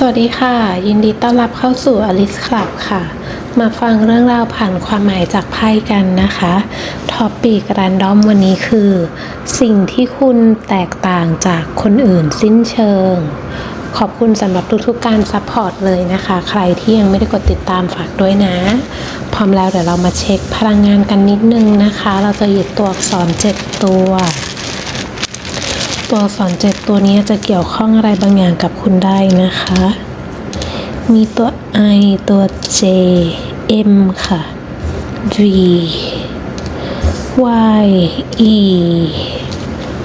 สวัสดีค่ะ ยินดีต้อนรับเข้าสู่ Alice Club ค่ะ มาฟังเรื่องราวผ่านความหมายจากไพ่กันนะคะท็อปปีกรันดอมวันนี้คือ สิ่งที่คุณแตกต่างจากคนอื่นสิ้นเชิง ขอบคุณสำหรับทุกๆการซัพพอร์ตเลยนะคะ ใครที่ยังไม่ได้กดติดตามฝากด้วยนะ พร้อมแล้วเดี๋ยวเรามาเช็คพลังงานกันนิดนึงนะคะ เราจะหยิบตัวอักษร7ตัว ตัวอักษรเจ็ดตัวนี้จะเกี่ยวข้องอะไรบางอย่างกับคุณได้นะคะ มีตัว I ตัว J M ค่ะ V Y E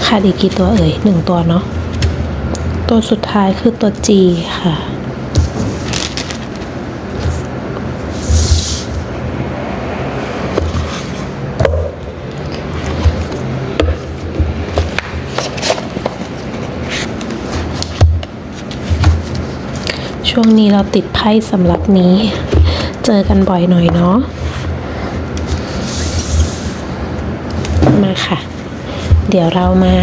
ขาดอีกกี่ตัวเอ่ยหนึ่งตัวเนาะ ตัวสุดท้ายคือตัว G ค่ะ ช่วงนี้เราติดไพ่สำหรับนี้ เจอกันบ่อยหน่อยเนาะ มาค่ะ เดี๋ยวเรามา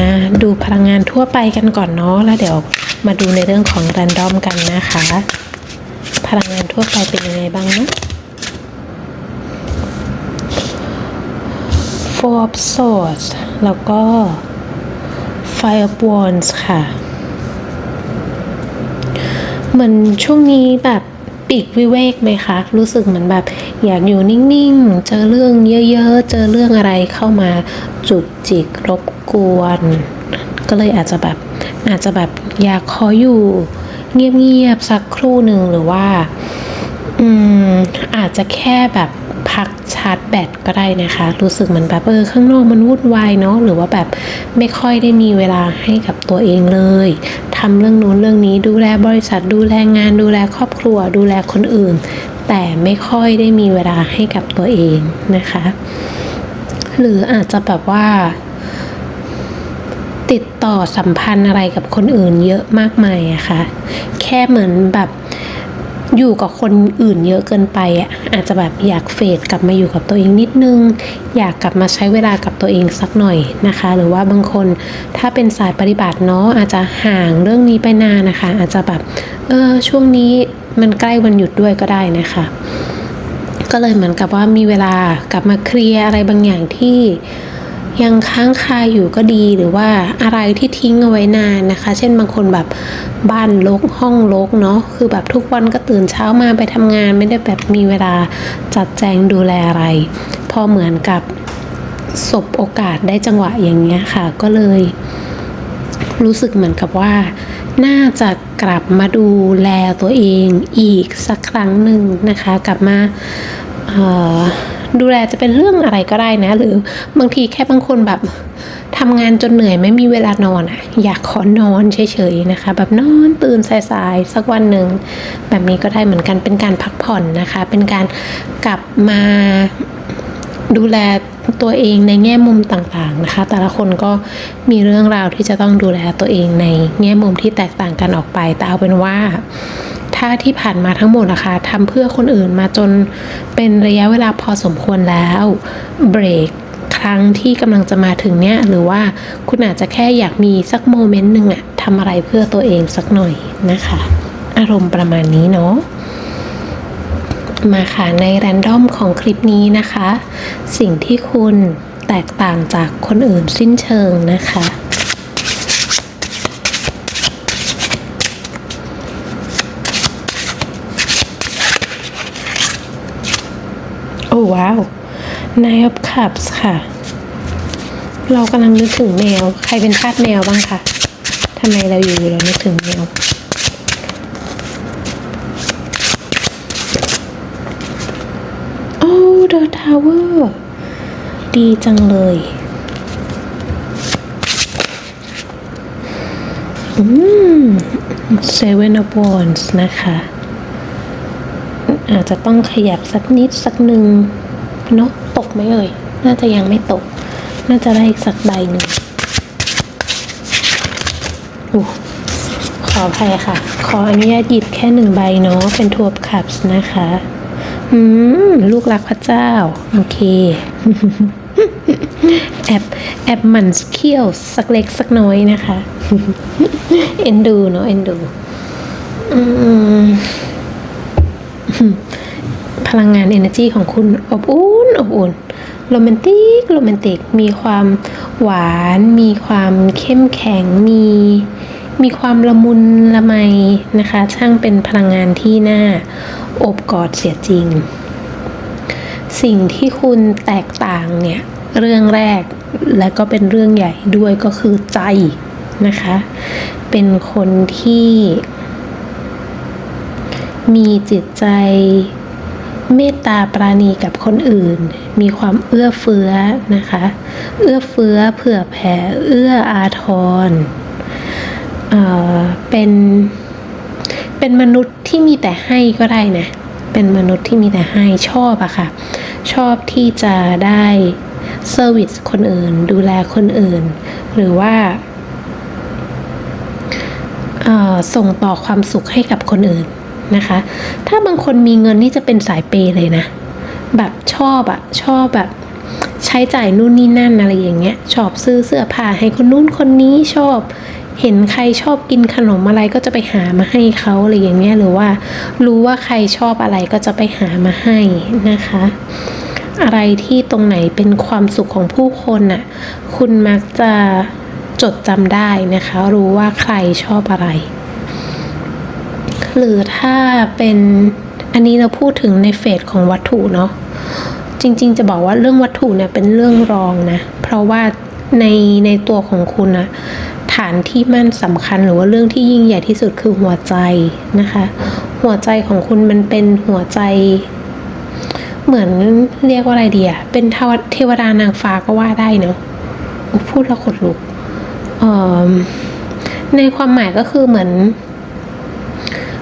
ดูพลังงานทั่วไปกันก่อนเนาะ แล้วเดี๋ยวมาดูในเรื่องของ r รนดอมกันนะคะ พลังงานทั่วไปเป็นยังไงบ้างนะ Four of Swords แล้วก็ Five of Wands ค่ะ เหมือนช่วงนี้แบบปีกวิเวกไหมคะ รู้สึกเหมือนแบบอยากอยู่นิ่งๆ เจอเรื่องเยอะๆ เจอเรื่องอะไรเข้ามาจุกจิกรบกวน ก็เลยอาจจะแบบอาจจะแบบอยากขออยู่เงียบๆสักครู่หนึ่งหรือว่า อืมอาจจะแค่แบบ พักชาร์จแบตก็ได้นะคะ รู้สึกเหมือนแบบเออข้างนอกมันวุ่นวายเนาะหรือว่าแบบไม่ค่อยได้มีเวลาให้กับตัวเองเลยทำเรื่องนู้นเรื่องนี้ดูแลบริษัทดูแลงานดูแลครอบครัว ดูแลคนอื่น แต่ไม่ค่อยได้มีเวลาให้กับตัวเองนะคะ หรืออาจจะแบบว่าติดต่อสัมพันธ์อะไรกับคนอื่นเยอะมากมายอะค่ะ แค่เหมือนแบบ อยู่กับคนอื่นเยอะเกินไปอะอาจจะแบบอยากเฟดกลับมาอยู่กับตัวเองนิดนึง อยากกลับมาใช้เวลากับตัวเองสักหน่อยนะคะ หรือว่าบางคนถ้าเป็นสายปฏิบัติเนาะอาจจะห่างเรื่องนี้ไปนานนะคะ อาจจะแบบเออช่วงนี้มันใกล้วันหยุดด้วยก็ได้นะคะ ก็เลยเหมือนกับว่ามีเวลากลับมาเคลียร์อะไรบางอย่างที่ ยังค้างคาอยู่ก็ดีหรือว่าอะไรที่ทิ้งเอาไว้นานนะคะ เช่นบางคนแบบบ้านรกห้องรกเนาะคือแบบทุกวันก็ตื่นเช้ามาไปทำงานไม่ได้แบบมีเวลาจัดแจงดูแลอะไร พอเหมือนกับสบโอกาสได้จังหวะอย่างเงี้ยค่ะ ก็เลย รู้สึกเหมือนกับว่า น่าจะกลับมาดูแลตัวเองอีกสักครั้งหนึ่งนะคะ กลับมาเอ่อ ดูแลจะเป็นเรื่องอะไรก็ได้นะ หรือบางทีแค่บางคนแบบทำงานจนเหนื่อยไม่มีเวลานอนอะอยากขอนอนเฉยๆนะคะ แบบนอนตื่นสายๆสักวันหนึ่งแบบนี้ก็ได้เหมือนกันเป็นการพักผ่อนนะคะ เป็นการกลับมาดูแลตัวเองในแง่มุมต่างๆนะคะ แต่ละคนก็มีเรื่องราวที่จะต้องดูแลตัวเองในแง่มุมที่แตกต่างกันออกไป แต่เอาเป็นว่า ถ้าที่ผ่านมาทั้งหมดนะคะทำเพื่อคนอื่นมาจนเป็นระยะเวลาพอสมควรแล้วเบรกครั้งที่กำลังจะมาถึงเนี้ยหรือว่าคุณอาจจะแค่อยากมีสักโมเมนต์หนึ่งอะทำอะไรเพื่อตัวเองสักหน่อยนะคะ อารมณ์ประมาณนี้เนาะมาค่ะในแรนดอมของคลิปนี้นะคะ สิ่งที่คุณแตกต่างจากคนอื่นสิ้นเชิงนะคะ ว้าว Nine of Cups ค่ะ เรากำลังนึกถึงแมว ใครเป็นทาสแมวบ้างคะทำไมเราอยู่ๆเรานึกถึงแมวโอ้ The Tower ดีจังเลยอืม Seven of Wands นะคะ อาจจะต้องขยับสักนิดสักหนึ่งเนาะตกไหมเอ่ย น่าจะยังไม่ตก น่าจะได้อีกสักใบหนึ่งอู้ขออภัยค่ะ ขออนุญาตหยิบแค่หนึ่งใบเนาะ เป็นทัวร์คัพส์นะคะ อืม ลูกรักพระเจ้า โอเค แอบแอบหมั่นเคี้ยวสักเล็กสักน้อยนะคะ เอ็นดูเนาะ เอ็นดู อืม พลังงาน energy ของคุณอบอุ่นอบอุ่นโรแมนติกโรแมนติกมีความหวาน มีความเข้มแข็งมีมีความละมุนละไมนะคะ ช่างเป็นพลังงานที่น่าอบกอดเสียจริง สิ่งที่คุณแตกต่างเนี่ยเรื่องแรกและก็เป็นเรื่องใหญ่ด้วยก็คือใจนะคะ เป็นคนที่ มีจิตใจ เมตตาปราณีกับคนอื่น มีความเอื้อเฟื้อนะคะ เอื้อเฟื้อเผื่อแผ่เอื้ออาทรเออเป็นเป็นมนุษย์ที่มีแต่ให้ก็ได้นะ เป็นมนุษย์ที่มีแต่ให้ชอบอะค่ะ ชอบที่จะได้เซอร์วิสคนอื่น ดูแลคนอื่น หรือว่าส่งต่อความสุขให้กับคนอื่น นะคะ ถ้าบางคนมีเงินนี่จะเป็นสายเปย์เลยนะ แบบชอบอะชอบแบบใช้จ่ายนู่นนี่นั่นอะไรอย่างเงี้ย ชอบซื้อเสื้อผ้าให้คนนู้นคนนี้ชอบเห็นใครชอบกินขนมอะไรก็จะไปหามาให้เขาอะไรอย่างเงี้ยหรือว่า รู้ว่าใครชอบอะไรก็จะไปหามาให้นะคะ อะไรที่ตรงไหนเป็นความสุขของผู้คนน่ะคุณมักจะจดจำได้นะคะ รู้ว่าใครชอบอะไร หรือถ้าเป็นอันนี้เราพูดถึงในเฟสของวัตถุเนาะจริง ๆ จะบอกว่าเรื่องวัตถุเนี่ยเป็นเรื่องรองนะ เพราะว่าในในตัวของคุณอะฐานที่มั่นสำคัญหรือว่าเรื่องที่ยิ่งใหญ่ที่สุดคือหัวใจนะคะ หัวใจของคุณมันเป็นหัวใจ เหมือนเรียกว่าอะไรดีอะเป็นเทวเทวดานางฟ้าก็ว่าได้เนาะพูดแล้วขนลุกในความหมายก็คือเหมือน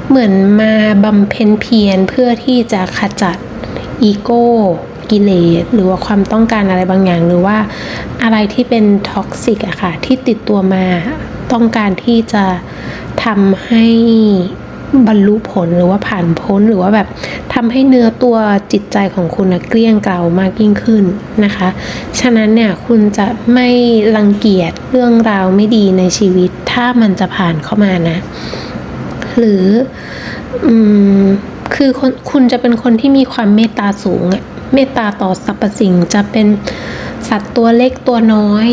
เหมือนมาบำเพ็ญเพียรเพื่อที่จะขจัดอีโก้กิเลสหรือว่าความต้องการอะไรบางอย่าง หรือว่าอะไรที่เป็นท็อกซิกอะค่ะ ที่ติดตัวมาต้องการที่จะทำให้บรรลุผลหรือว่าผ่านพ้นหรือว่าแบบทำให้เนื้อตัวจิตใจของคุณนะเกลี้ยงเกลามากยิ่งขึ้นนะคะ ฉะนั้นเนี่ยคุณจะไม่รังเกียจเรื่องราวไม่ดีในชีวิต ถ้ามันจะผ่านเข้ามานะ หรืออืมคือคนคุณจะเป็นคนที่มีความเมตตาสูงอะเมตตาต่อสรรพสิ่งจะเป็นสัตว์ตัวเล็กตัวน้อย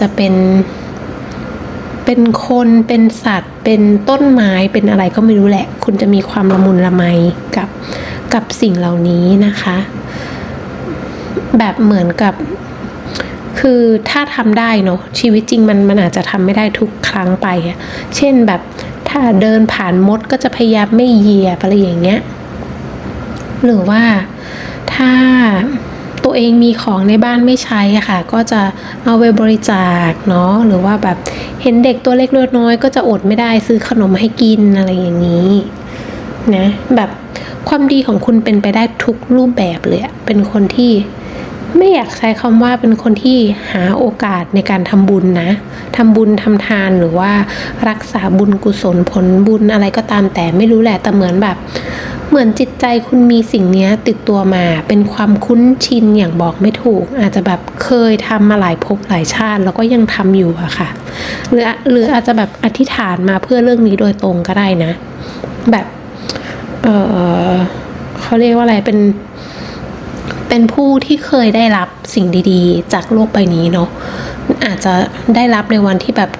จะเป็นเป็นคนเป็นสัตว์ เป็นต้นไม้เป็นอะไรก็ไม่รู้แหละ คุณจะมีความละมุนละไมกับกับสิ่งเหล่านี้นะคะ แบบเหมือนกับ คือถ้าทำได้เนาะชีวิตจริงมันมันอาจจะทำไม่ได้ทุกครั้งไปอะเช่นแบบ ถ้าเดินผ่านมดก็จะพยายามไม่เหยียบอะไรอย่างเงี้ย หรือว่าถ้าตัวเองมีของในบ้านไม่ใช้อะค่ะ ก็จะเอาไปบริจาคเนาะหรือว่าแบบเห็นเด็กตัวเล็กเล็กน้อยก็จะอดไม่ได้ซื้อขนมให้กินอะไรอย่างนี้นะแบบความดีของคุณเป็นไปได้ทุกรูปแบบเลยเป็นคนที่ ไม่อยากใช้คำว่าเป็นคนที่หาโอกาสในการทำบุญนะทำบุญทำทานหรือว่ารักษาบุญกุศลผลบุญอะไรก็ตามแต่ไม่รู้แหละแต่เหมือนแบบ เหมือนจิตใจคุณมีสิ่งนี้ติดตัวมา เป็นความคุ้นชินอย่างบอกไม่ถูก อาจจะแบบเคยทำมาหลายภพหลายชาติ แล้วก็ยังทำอยู่อะค่ะ หรือหรืออาจจะแบบอธิษฐานมาเพื่อเรื่องนี้โดยตรงก็ได้นะ แบบ เออเขาเรียกว่าอะไรเป็น เป็นผู้ที่เคยได้รับสิ่งดีๆ จากโลกใบนี้เนาะอาจจะได้รับในวันที่แบบ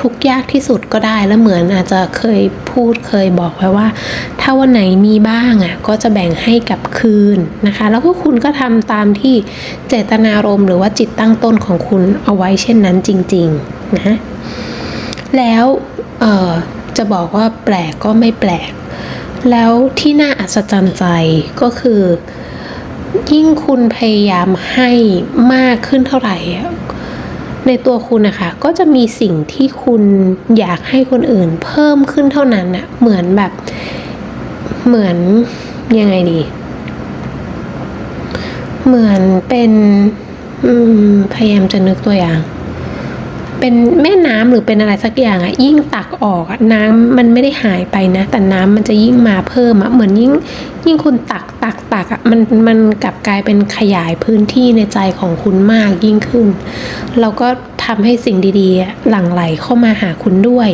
ทุกยากที่สุดก็ได้แล้วเหมือนอาจจะเคยพูดเคยบอกไว้ว่า ถ้าวันไหนมีบ้างอะก็จะแบ่งให้กับคืนนะคะ แล้วก็คุณก็ทำตามที่เจตนารมณ์หรือว่าจิตตั้งต้นของคุณเอาไว้เช่นนั้นจริงๆนะแล้วเออจะบอกว่าแปลกก็ไม่แปลก แล้วที่น่าอัศจรรย์ใจก็คือ ยิ่งคุณพยายามให้มากขึ้นเท่าไหร่ ในตัวคุณนะคะ ก็จะมีสิ่งที่คุณอยากให้คนอื่นเพิ่มขึ้นเท่านั้นน่ะเหมือนแบบเหมือนยังไงดี เหมือนเป็นพยายามจะนึกตัวอย่าง เป็นแม่น้ำหรือเป็นอะไรสักอย่างอะยิ่งตักออกอะน้ำมันไม่ได้หายไปนะ แต่น้ำมันจะยิ่งมาเพิ่มอะเหมือนยิ่งยิ่งคุณตักตักตักอะมันมันกลับกลายเป็นขยายพื้นที่ในใจของคุณมากยิ่งขึ้นแล้วก็ทำให้สิ่งดีๆหลั่งไหลเข้ามาหาคุณด้วย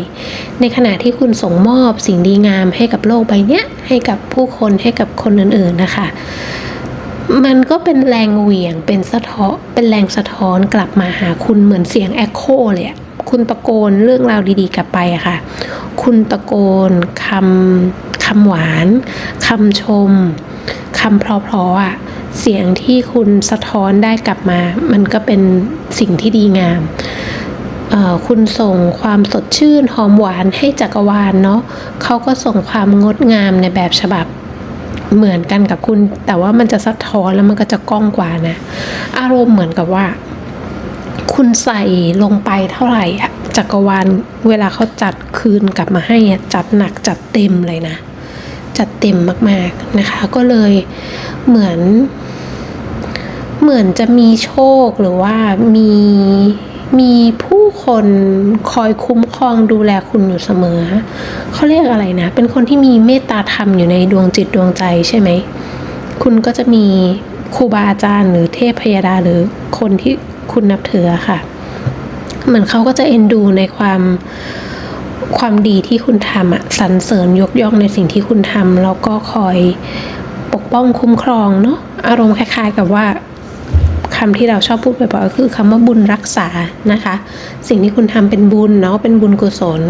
ในขณะที่คุณส่งมอบสิ่งดีงามให้กับโลกใบเนี้ยให้กับผู้คนให้กับคนอื่นๆนะคะ มันก็เป็นแรงเหวี่ยงเป็นสะท้อนเป็นแรงสะท้อนกลับมาหาคุณเหมือนเสียงแอคโคเลยอะคุณตะโกนเรื่องราวดีๆกลับไปอะค่ะ คุณตะโกนคำคำหวานคำชมคำเพราะๆอะเสียงที่คุณสะท้อนได้กลับมา มันก็เป็นสิ่งที่ดีงามคุณส่งความสดชื่นหอมหวานให้จักรวาลเนาะเขาก็ส่งความงดงามในแบบฉบับ เหมือนกันกับคุณ แต่ว่ามันจะสะท้อนแล้วมันก็จะก้องกว่านะ อารมณ์เหมือนกับว่า คุณใส่ลงไปเท่าไหร่อะจักรวาลเวลาเขาจัดคืนกลับมาให้อะจัดหนักจัดเต็มเลยนะ จัดเต็มมากๆนะคะ ก็เลยเหมือน เหมือนจะมีโชคหรือว่ามี มีผู้คนคอยคุ้มครองดูแลคุณอยู่เสมอ เขาเรียกอะไรนะ เป็นคนที่มีเมตตาธรรมอยู่ในดวงจิตดวงใจใช่ไหม คุณก็จะมีครูบาอาจารย์หรือเทพพยดาหรือคนที่คุณนับถือค่ะ เหมือนเขาก็จะเอ็นดูในความความดีที่คุณทำอะสรรเสริญยกย่องในสิ่งที่คุณทำแล้วก็คอยปกป้องคุ้มครองเนาะอารมณ์คล้ายๆกับว่า คำที่เราชอบพูดบ่อยๆก็คือคำว่าบุญรักษานะคะ สิ่งที่คุณทำเป็นบุญเนาะเป็นบุญกุศล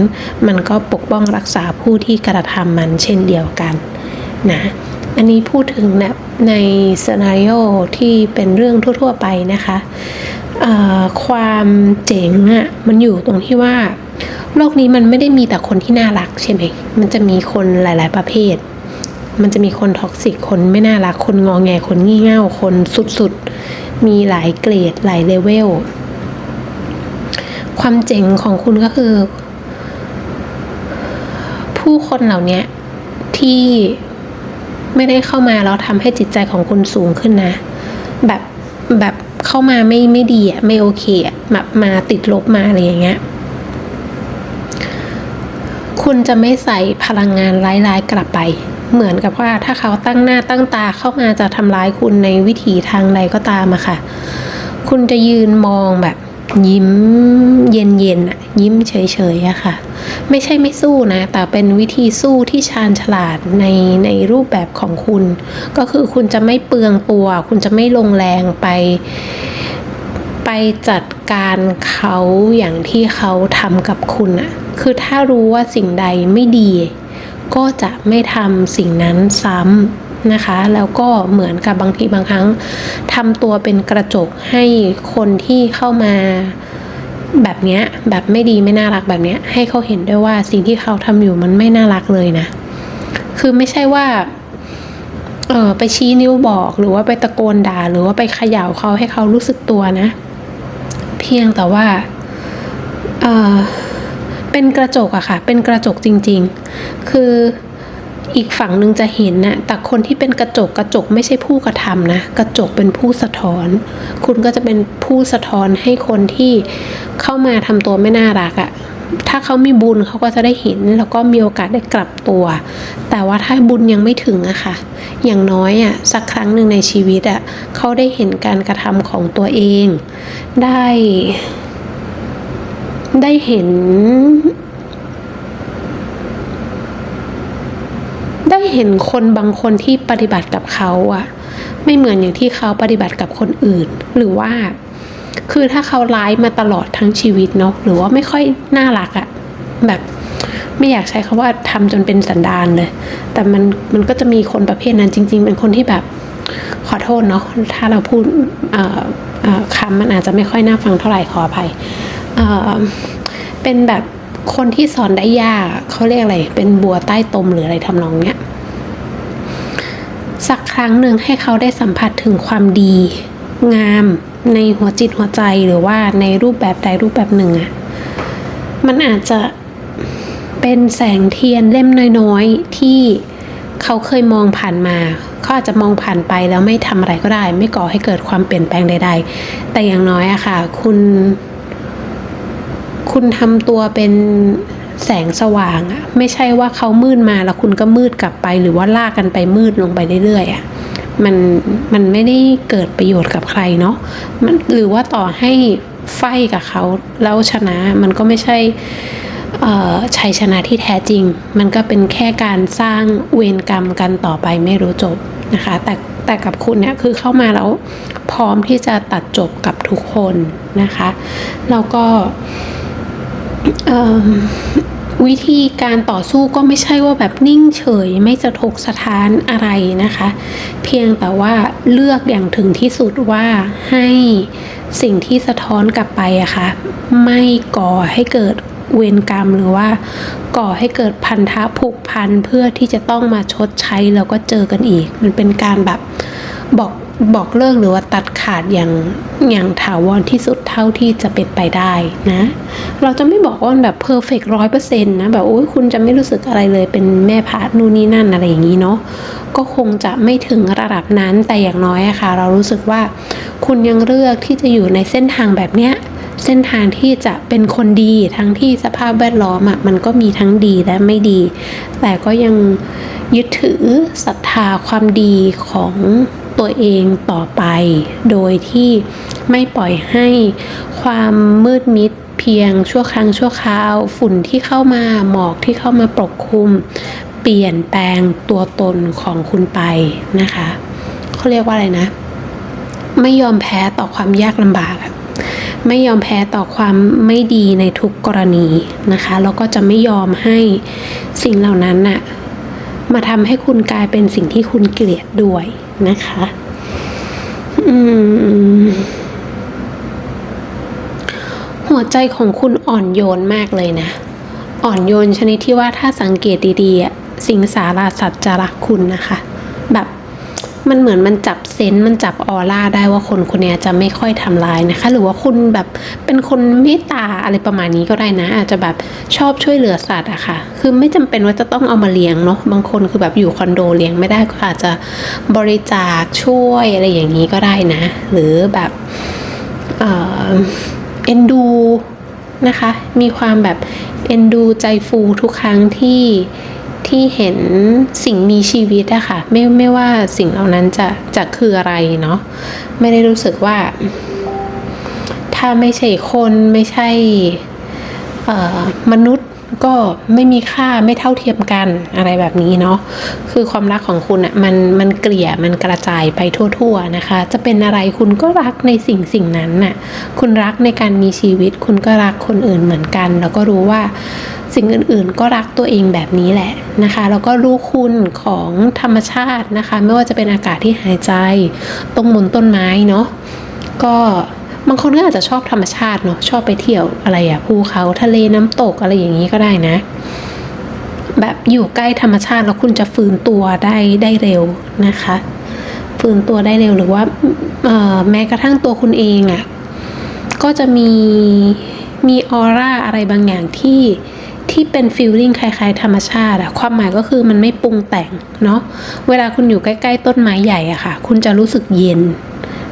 มันก็ปกป้องรักษาผู้ที่กระทำมันเช่นเดียวกันนะอันนี้พูดถึงแบบในซีนารโอที่เป็นเรื่องทั่ว ๆ ไปนะคะความเจ๋งอะ่ะมันอยู่ตรงที่ว่า โลกนี้มันไม่ได้มีแต่คนที่น่ารักใช่ไหมมันจะมีคนหลาย ๆ ประเภท มันจะมีคนท็อกซิกคนไม่น่ารักคนงอแงคนงี่เง่าคนสุดๆ มีหลายเกรดหลายเลเวล ความเจ๋งของคุณก็คือ ผู้คนเหล่านี้ที่ไม่ได้เข้ามาแล้วทำให้จิตใจของคุณสูงขึ้นนะ แบบแบบเข้ามาไม่ไม่ดีอะไม่โอเคอะมามาติดลบมาอะไรอย่างเงี้ยคุณจะไม่ใส่พลังงานร้ายๆกลับไป เหมือนกับว่าถ้าเขาตั้งหน้าตั้งตาเข้ามาจะทำร้ายคุณในวิถีทางใดก็ตามอะค่ะ คุณจะยืนมองแบบ ยิ้มเย็นๆอะยิ้มเฉยๆอะค่ะ ไม่ใช่ไม่สู้นะ แต่เป็นวิธีสู้ที่ชาญฉลาดในในรูปแบบของคุณ ก็คือคุณจะไม่เปลืองตัว คุณจะไม่ลงแรงไปไปจัดการเขาอย่างที่เขาทำกับคุณอะคือถ้ารู้ว่าสิ่งใดไม่ดี ก็จะไม่ทำสิ่งนั้นซ้ำนะคะ แล้วก็เหมือนกับบางทีบางครั้งทำตัวเป็นกระจกให้คนที่เข้ามาแบบเนี้ยแบบไม่ดีไม่น่ารักแบบเนี้ยให้เขาเห็นด้วยว่าสิ่งที่เขาทำอยู่มันไม่น่ารักเลยนะ คือไม่ใช่ว่าเออไปชี้นิ้วบอกหรือว่าไปตะโกนด่า หรือว่าไปเขย่าเขาให้เขารู้สึกตัวนะ เพียงแต่ว่า เออ เป็นกระจกอะค่ะ เป็นกระจกจริง ๆ คืออีกฝั่งหนึ่งจะเห็นนะแต่คนที่เป็นกระจกกระจกไม่ใช่ผู้กระทำนะ กระจกเป็นผู้สะท้อน คุณก็จะเป็นผู้สะท้อนให้คนที่เข้ามาทำตัวไม่น่ารักอะถ้าเขามีบุญเขาก็จะได้เห็น แล้วก็มีโอกาสได้กลับตัว แต่ว่าถ้าบุญยังไม่ถึงอะค่ะ อย่างน้อยอะสักครั้งหนึ่งในชีวิตอะเขาได้เห็นการกระทำของตัวเอง ได้ ได้เห็น ได้เห็นคนบางคนที่ปฏิบัติกับเขาอะไม่เหมือนอย่างที่เขาปฏิบัติกับคนอื่น หรือว่า คือถ้าเขาร้ายมาตลอดทั้งชีวิตเนาะหรือว่าไม่ค่อยน่ารักอะแบบไม่อยากใช้คาว่าทำจนเป็นสันดานเลย แต่มันมันก็จะมีคนประเภทนั้นจริง ๆ เป็นคนที่แบบขอโทษเนาะถ้าเราพูดคำมันอาจจะไม่ค่อยน่าฟังเท่าไหร่ขออภัย เป็นแบบคนที่สอนได้ยากเขาเรียกอะไร เป็นบัวใต้ตมหรืออะไรทำนองเนี้ย สักครั้งหนึ่งให้เขาได้สัมผัสถึงความดี งามในหัวจิตหัวใจหรือว่าในรูปแบบใดรูปแบบหนึ่งอะมันอาจจะเป็นแสงเทียนเล่มน้อยๆ ที่เขาเคยมองผ่านมาเขาอาจจะมองผ่านไปแล้วไม่ทำอะไรก็ได้ ไม่ก่อให้เกิดความเปลี่ยนแปลงใด ๆ แต่อย่างน้อยอะค่ะ คุณ คุณทำตัวเป็นแสงสว่างอะไม่ใช่ว่าเขามืดมาแล้วคุณก็มืดกลับไป หรือว่าลากกันไปมืดลงไปเรื่อยๆอะมันมันไม่ได้เกิดประโยชน์กับใครเนาะมันหรือว่าต่อให้ไฟกับเขาแล้วชนะมันก็ไม่ใช่ชัยชนะที่แท้จริง มันก็เป็นแค่การสร้างเวรกรรมกันต่อไปไม่รู้จบนะคะ แต่แต่กับคุณเนี่ยคือเข้ามาแล้วพร้อมที่จะตัดจบกับทุกคนนะคะ แล้วก็ วิธีการต่อสู้ก็ไม่ใช่ว่าแบบนิ่งเฉยไม่สะทกสะท้านอะไรนะคะ เพียงแต่ว่าเลือกอย่างถึงที่สุดว่าให้สิ่งที่สะท้อนกลับไปอะคะ่ะไม่ก่อให้เกิดเวรกรรมหรือว่าก่อให้เกิดพันธะผูกพันเพื่อที่จะต้องมาชดใช้แล้วก็เจอกันอีก มันเป็นการแบบบอก บอกเลิกหรือว่าตัดขาดอย่างอย่างถาวรที่สุดเท่าที่จะเป็นไปได้นะ เราจะไม่บอกว่าแบบเพอร์เฟกร้อยเปอร์เซ็นต์นะแบบโอ้ยคุณจะไม่รู้สึกอะไรเลยเป็นแม่พานู่นนี่นั่นอะไรอย่างนี้เนาะก็คงจะไม่ถึงระดับนั้นแต่อย่างน้อยอะค่ะ เรารู้สึกว่าคุณยังเลือกที่จะอยู่ในเส้นทางแบบเนี้ยเส้นทางที่จะเป็นคนดีทั้งที่สภาพแวดล้อมอะมันก็มีทั้งดีและไม่ดี แต่ก็ยังยึดถือศรัทธาความดีของ ตัวเองต่อไป โดยที่ไม่ปล่อยให้ความมืดมิดเพียงชั่วครั้งชั่วคราว ฝุ่นที่เข้ามาหมอกที่เข้ามาปกคลุม เปลี่ยนแปลงตัวตนของคุณไปนะคะเขาเรียกว่าอะไรนะ ไม่ยอมแพ้ต่อความยากลำบากไม่ยอมแพ้ต่อความไม่ดีในทุกกรณีนะคะ แล้วก็จะไม่ยอมให้สิ่งเหล่านั้นน่ะ มาทำให้คุณกลายเป็นสิ่งที่คุณเกลียดด้วยนะคะ อืมหัวใจของคุณอ่อนโยนมากเลยนะ อ่อนโยนชนิดที่ว่าถ้าสังเกตดีๆ สิงสาราสัตว์จะรักคุณนะคะ แบบ มันเหมือนมันจับเซนส์มันจับออร่าได้ว่าคนคนเนี้ยจะไม่ค่อยทำร้ายนะคะ หรือว่าคุณแบบเป็นคนเมตตาอะไรประมาณนี้ก็ได้นะ อาจจะแบบชอบช่วยเหลือสัตว์อะค่ะ คือไม่จำเป็นว่าจะต้องเอามาเลี้ยงเนาะบางคนคือแบบอยู่คอนโดเลี้ยงไม่ได้ก็อาจจะบริจาคช่วยอะไรอย่างนี้ก็ได้นะ หรือแบบเอ็นดูนะคะ มีความแบบเอ็นดูใจฟูทุกครั้งที่ ที่เห็นสิ่งมีชีวิตอะค่ะไม่ไม่ว่าสิ่งเหล่านั้นจะจะคืออะไรเนาะไม่ได้รู้สึกว่า ถ้าไม่ใช่คนไม่ใช่มนุษย์ ก็ไม่มีค่าไม่เท่าเทียมกันอะไรแบบนี้เนาะคือความรักของคุณอะมันมันเกลี่ยมันกระจายไปทั่ว ๆนะคะ จะเป็นอะไรคุณก็รักในสิ่งสิ่งนั้นน่ะคุณรักในการมีชีวิต คุณก็รักคนอื่นเหมือนกัน แล้วก็รู้ว่าสิ่งอื่นๆ ก็รักตัวเองแบบนี้แหละนะคะ แล้วก็รู้คุณของธรรมชาตินะคะ ไม่ว่าจะเป็นอากาศที่หายใจต้นมนต้นไม้เนาะก็ บางคนก็อาจจะชอบธรรมชาติเนาะชอบไปเที่ยวอะไรอะภูเขาทะเลน้ำตกอะไรอย่างนี้ก็ได้นะ แบบอยู่ใกล้ธรรมชาติแล้วคุณจะฟื้นตัวได้ได้เร็วนะคะ ฟื้นตัวได้เร็วหรือว่าแม้กระทั่งตัวคุณเองอะ่ะก็จะมีมีออร่าอะไรบางอย่างที่ที่เป็นฟีลลิ่งคล้ายๆ ธรรมชาติอะความหมายก็คือมันไม่ปรุงแต่งเนาะเวลาคุณอยู่ใกล้ ๆ ต้นไม้ใหญ่อะค่ะ คุณจะรู้สึกเย็น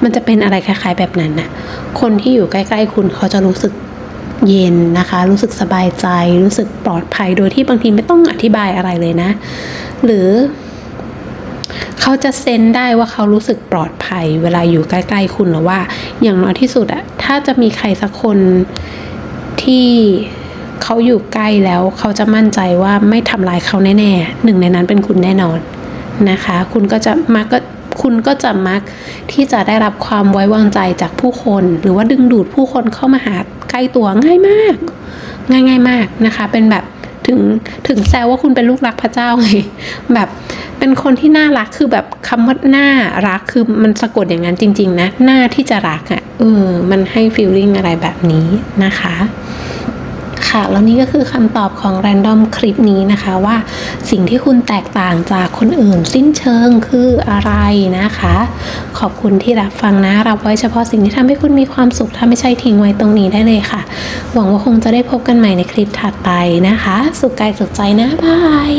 มันจะเป็นอะไรคล้าย ๆ แบบนั้นนะคนที่อยู่ใกล้ๆคุณเขาจะรู้สึกเย็นนะคะ รู้สึกสบายใจ รู้สึกปลอดภัยโดยที่บางทีไม่ต้องอธิบายอะไรเลยนะ หรือ เขาจะเซนได้ว่าเขารู้สึกปลอดภัย เวลาอยู่ใกล้ๆคุณหรือว่า อย่างน้อยที่สุดอะถ้าจะมีใครสักคนที่เขาอยู่ใกล้แล้ว เขาจะมั่นใจว่าไม่ทำลายเขาแน่ๆหนึ่งในนั้นเป็นคุณแน่นอนนะคะ คุณก็จะมักก็ คุณก็จะมักที่จะได้รับความไว้วางใจจากผู้คน หรือว่าดึงดูดผู้คนเข้ามาหาใกล้ตัวง่ายมาก ง่ายง่ายมากนะคะ เป็นแบบถึงถึงแซวว่าคุณเป็นลูกรักพระเจ้าไงแบบเป็นคนที่น่ารักคือแบบคำว่าน่ารักคือมันสะกดอย่างนั้นจริง ๆ นะหน้าที่จะรักอะ่ะเออมันให้ฟีลลิ่งอะไรแบบนี้นะคะ ค่ะ แล้วนี่ก็คือคำตอบของ Random คลิปนี้นะคะว่าสิ่งที่คุณแตกต่างจากคนอื่น สิ้นเชิงคืออะไรนะคะ ขอบคุณที่รับฟังนะ รับไว้เฉพาะสิ่งที่ทำให้คุณมีความสุข ถ้าไม่ใช่ทิ้งไว้ตรงนี้ได้เลยค่ะ หวังว่าคงจะได้พบกันใหม่ในคลิปถัดไปนะคะ สุขกายสุขใจนะบาย